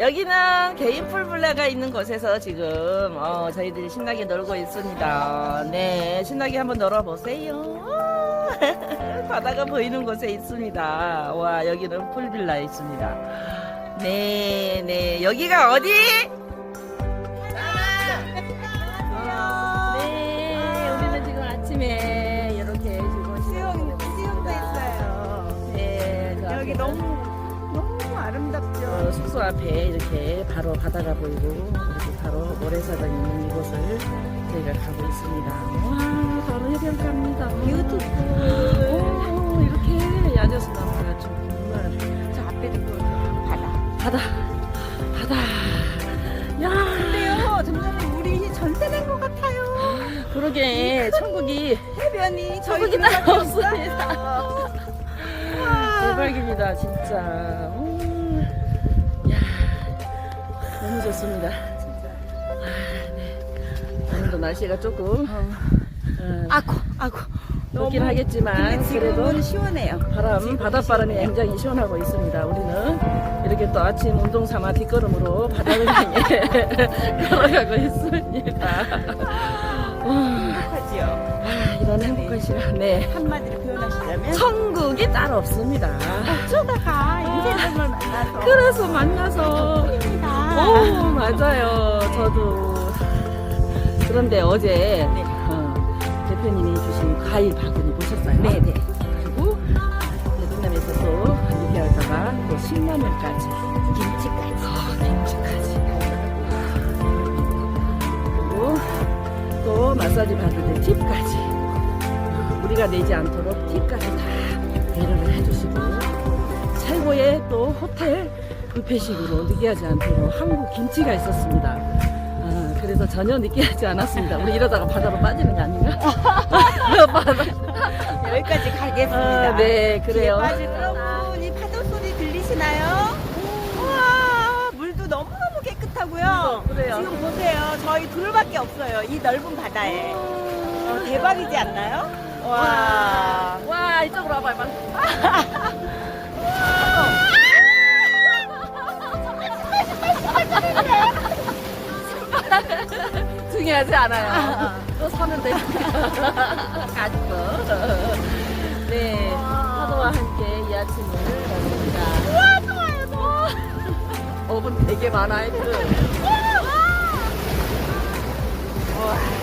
여기는 개인 풀블레가 있는 곳에서 지금 어, 저희들이 신나게 놀고 있습니다. 네, 신나게 한번 놀아보세요. 바다가 보이는 곳에 있습니다. 와, 여기는 풀빌라에 있습니다. 네, 네, 여기가 어디? 네, 우리는 지금 아침에 이렇게 지금 수영, 수영도 있어요. 네, 그 여기 앞에는 너무, 너무 숙소 앞에 이렇게 바로 바다가 보이고 이렇게 바로 모래사장 있는 이곳을 저희가 가고 있습니다. 와 바로 해변가입니다. 뷰티풀. 오, 이렇게 야자수 나무가 정말 저 앞에도 그 바다. 바다 바다 야 근데요, 점점 물이 전세된 것 같아요. 그러게 천국이 해변이 저희 둘밖에 따로. 와. 대박입니다 진짜 음, 야 너무 좋습니다 아, 네. 오늘도 날씨가 조금 어, 아고, 아고. 덥긴 하겠지만 그래도 시원해요. 바람 바닷바람이. 굉장히 시원하고 있습니다. 우리는 이렇게 또 아침 운동 삼아 뒷걸음으로 바다를 향해 걸어가고 있습니다. 와, 행복하지요. 아, 이런 행복한 시간. 네. 한마디로 표현하시자면 천국이 따로 없습니다. 어쩌다가 인생을 만나서 그래서 만나서 맞아요. 저도 그런데 어제 네. 어, 대표님이 주신 과일 바구니 보셨어요? 네 네. 그리고 베트남에서 또 얘기하다가 또 신라면까지 김치까지. 아, 김치까지 그리고 또 마사지 받을 때 팁까지 우리가 내지 않도록 팁까지 다 배려를 해주시고 최고의 또 호텔 뷔페식으로 느끼하지 않도록 한국 김치가 있었습니다. 아, 그래서 전혀 느끼하지 않았습니다. 우리 이러다가 바다로 빠지는 거 아닌가? 여기까지 가겠습니다. 아, 네, 그래요. 여러분, 이 파도 소리 들리시나요? 우와, 물도 너무너무 깨끗하고요. 그래요. 지금 보세요. 저희 둘밖에 없어요. 이 넓은 바다에. 어, 대박이지 않나요? 와. 와, 이쪽으로 와봐, 빨 중요하지 않아요. 아, 아, 아. 또 사면 돼. 가지고. 네. 파도와 함께 이 아침을 갑니다. 우와, 좋아요, 좋아. 어, 되게 많아요, 지금. 와!